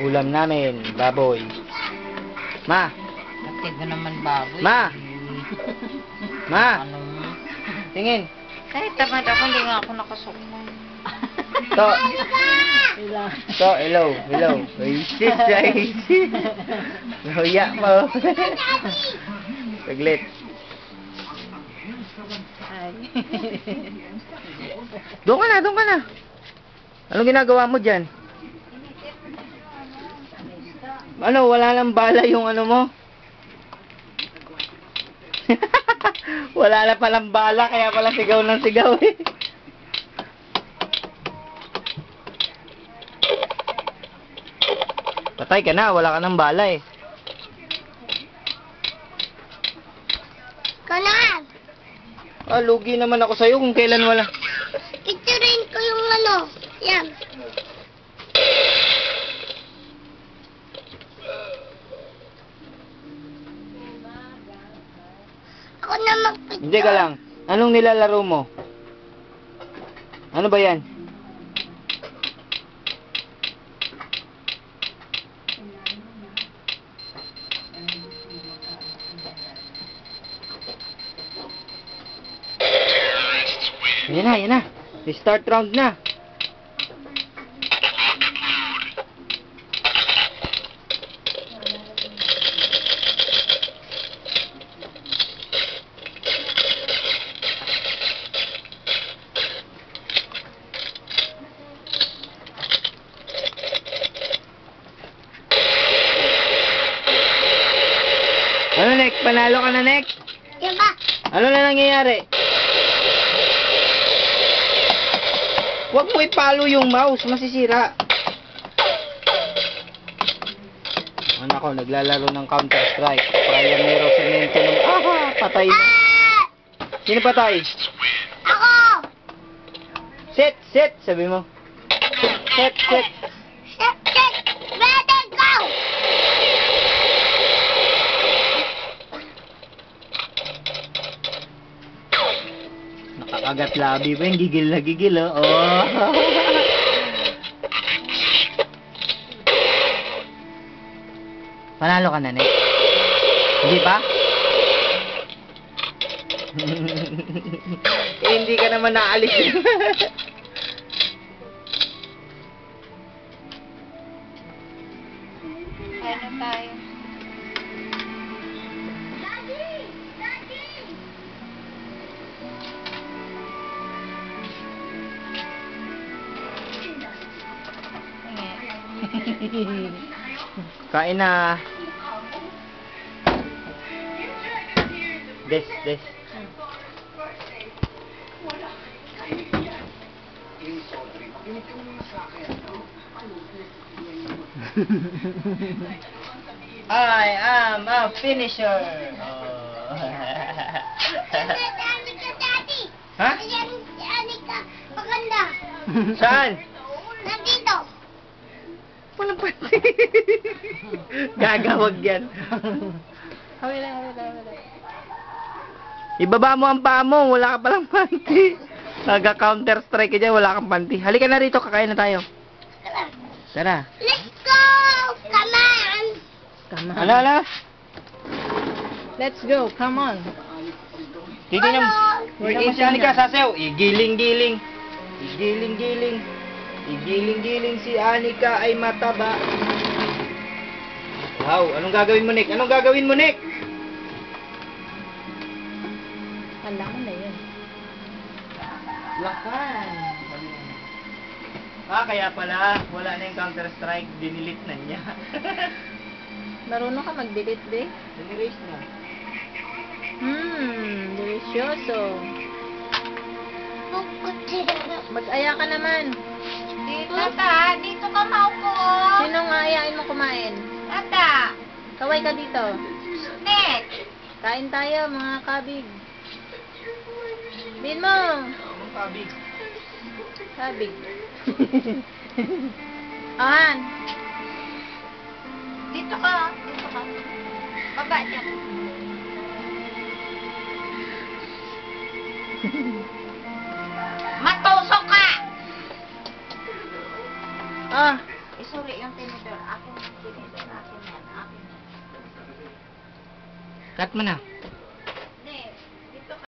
Ulam namin, baboy. Ma, Natid na naman baboy. Ma! ma, Ano? tingin. Kahit tamad ako, hindi nga ako nakasukman. To. To, hello, hello. Ay, sis, ay, sis. Nahuya mo. Saglit. Doon ka na, doon ka na. Anong ginagawa mo dyan? Ano, wala nang bala yung ano mo? wala na palang bala, kaya pala sigaw ng sigaw eh. Patay ka na, wala ka ng bala eh. Kanan! Ah, lugi naman ako sa'yo kung kailan wala. Picturein ko yung ano. Yan. Ako na mag-picture. Hindi ka lang. Anong nilalaro mo? Ano ba yan? Yan na, yan na. Start round na. Ano, Nek? Panalo ka na, Nek? Yan ba? Ano na nangyayari? Huwag mo ipalo yung mouse, masisira. Ano ako, naglalaro ng Counter-Strike. Pioneero Cemento ng... Ah, patay na. Ah! Sino patay? Ako! Set, set, sabi mo. Set, set. Set, Nakakagat labi pa yung gigil na gigil, oh. oh. Panalo ka na, Nick. Hindi pa? eh, hindi ka naman naalis. Na tayo. Kain na. Des, des. I am a finisher. Oh. Daddy ka, daddy! si Anika. Maganda. Saan? Gagawag yan. Hawi lang, hawi lang, hawi lang. Ibaba mo ang paa mo, wala ka palang panty. Naga counter strike ka dyan, wala kang panty. Halika na rito, kakain na tayo. Tara. Let's go! Come on! Come Ano, ano? Let's go, come on. Si eating Anika, na. sasayaw. Igiling-giling. Igiling-giling. Igiling-giling si Anika ay mataba. Wow, anong gagawin mo, Nick? Anong gagawin mo, Nick? Alam mo na yun. Lakan. Ah, kaya pala, wala na yung Counter-Strike, dinilit na niya. Marunong ka mag-delete, be? Dinirase na. Mmm, delicioso. Puputira. Mag-aya ka naman. Dito, ta. Dito ka maupo. Kaway ka dito. Snake. Kain tayo, mga kabig. Bin mo. Kabig? Kabig. Ahan. Dito ka. Dito ka. Baba dyan. Matusok ka! Ah, Eh, sorry. uli yung tinidor. Akin yung tinidor. Akin yan. Akin yan. Cut mo na.